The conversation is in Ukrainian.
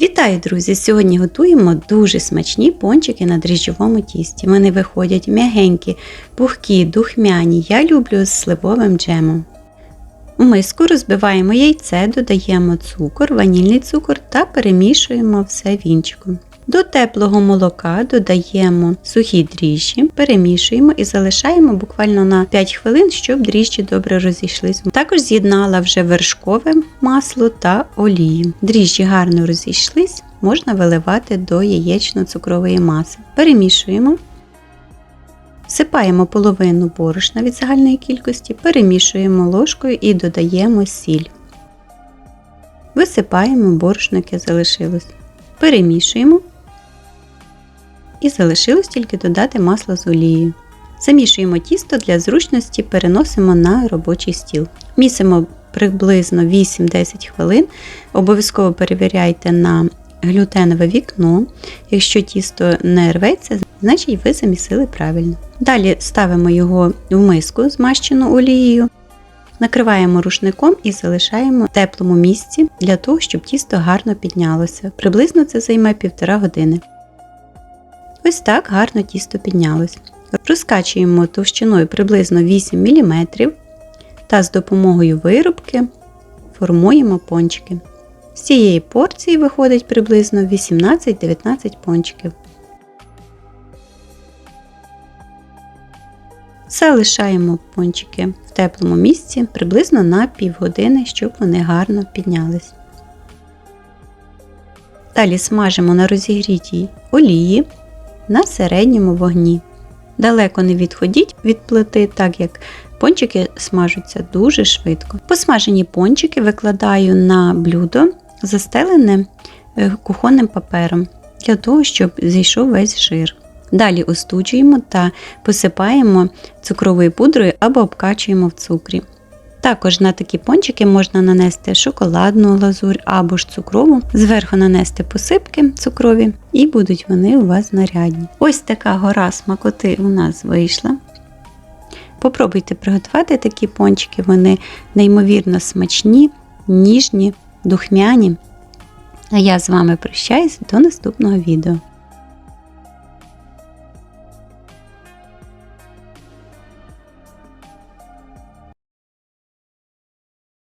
Вітаю, друзі! Сьогодні готуємо дуже смачні пончики на дріжджовому тісті. Вони виходять м'ягенькі, пухкі, духмяні. Я люблю з сливовим джемом. У миску розбиваємо яйце, додаємо цукор, ванільний цукор та перемішуємо все вінчиком. До теплого молока додаємо сухі дріжджі, перемішуємо і залишаємо буквально на 5 хвилин, щоб дріжджі добре розійшлись. Також з'єднала вже вершкове масло та олію. Дріжджі гарно розійшлись, можна виливати до яєчно-цукрової маси. Перемішуємо. Всипаємо половину борошна від загальної кількості, перемішуємо ложкою і додаємо сіль. Висипаємо борошно, яке залишилось. Перемішуємо. І залишилось тільки додати масло з олією. Замішуємо тісто для зручності, переносимо на робочий стіл. Місимо приблизно 8-10 хвилин. Обов'язково перевіряйте на глютенове вікно. Якщо тісто не рветься, значить ви замісили правильно. Далі ставимо його в миску, змащену олією, накриваємо рушником і залишаємо в теплому місці для того, щоб тісто гарно піднялося. Приблизно це займе півтора години. Ось так гарно тісто піднялось. Розкачуємо товщиною приблизно 8 мм та з допомогою вирубки формуємо пончики. З цієї порції виходить приблизно 18-19 пончиків. Залишаємо пончики в теплому місці приблизно на півгодини, щоб вони гарно піднялись. Далі смажимо на розігрітій олії на середньому вогні. Далеко не відходіть від плити, так як пончики смажуться дуже швидко. Посмажені пончики викладаю на блюдо, застелене е, кухонним папером, для того, щоб зійшов весь жир. Далі остуджуємо та посипаємо цукровою пудрою або обкачуємо в цукрі. Також на такі пончики можна нанести шоколадну глазурь або ж цукрову, зверху нанести посипки цукрові, і будуть вони у вас нарядні. Ось така гора смакоти у нас вийшла. Попробуйте приготувати такі пончики, вони неймовірно смачні, ніжні, духмяні. А я з вами прощаюсь до наступного відео.